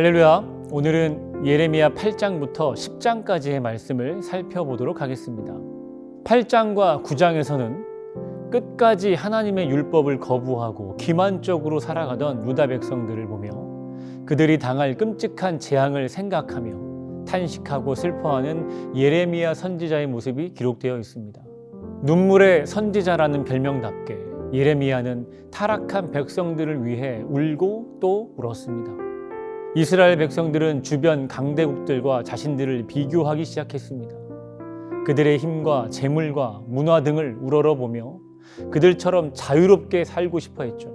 할렐루야. 오늘은 예레미야 8장부터 10장까지의 말씀을 살펴보도록 하겠습니다. 8장과 9장에서는 끝까지 하나님의 율법을 거부하고 기만적으로 살아가던 유다 백성들을 보며 그들이 당할 끔찍한 재앙을 생각하며 탄식하고 슬퍼하는 예레미야 선지자의 모습이 기록되어 있습니다. 눈물의 선지자라는 별명답게 예레미야는 타락한 백성들을 위해 울고 또 울었습니다. 이스라엘 백성들은 주변 강대국들과 자신들을 비교하기 시작했습니다. 그들의 힘과 재물과 문화 등을 우러러보며 그들처럼 자유롭게 살고 싶어 했죠.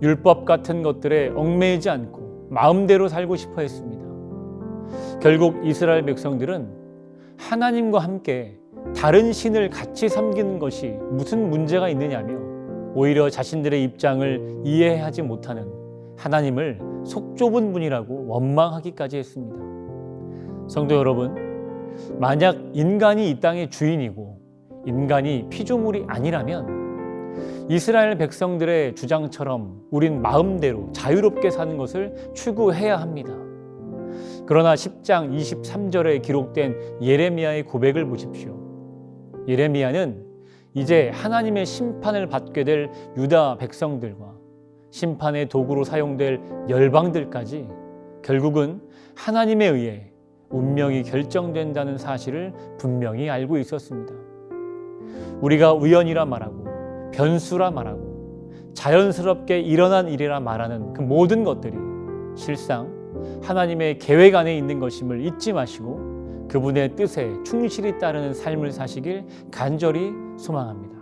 율법 같은 것들에 얽매이지 않고 마음대로 살고 싶어 했습니다. 결국 이스라엘 백성들은 하나님과 함께 다른 신을 같이 섬기는 것이 무슨 문제가 있느냐며 오히려 자신들의 입장을 이해하지 못하는 하나님을 속 좁은 분이라고 원망하기까지 했습니다. 성도 여러분, 만약 인간이 이 땅의 주인이고 인간이 피조물이 아니라면 이스라엘 백성들의 주장처럼 우린 마음대로 자유롭게 사는 것을 추구해야 합니다. 그러나 10장 23절에 기록된 예레미야의 고백을 보십시오. 예레미야는 이제 하나님의 심판을 받게 될 유다 백성들과 심판의 도구로 사용될 열방들까지 결국은 하나님에 의해 운명이 결정된다는 사실을 분명히 알고 있었습니다. 우리가 우연이라 말하고 변수라 말하고 자연스럽게 일어난 일이라 말하는 그 모든 것들이 실상 하나님의 계획 안에 있는 것임을 잊지 마시고 그분의 뜻에 충실히 따르는 삶을 사시길 간절히 소망합니다.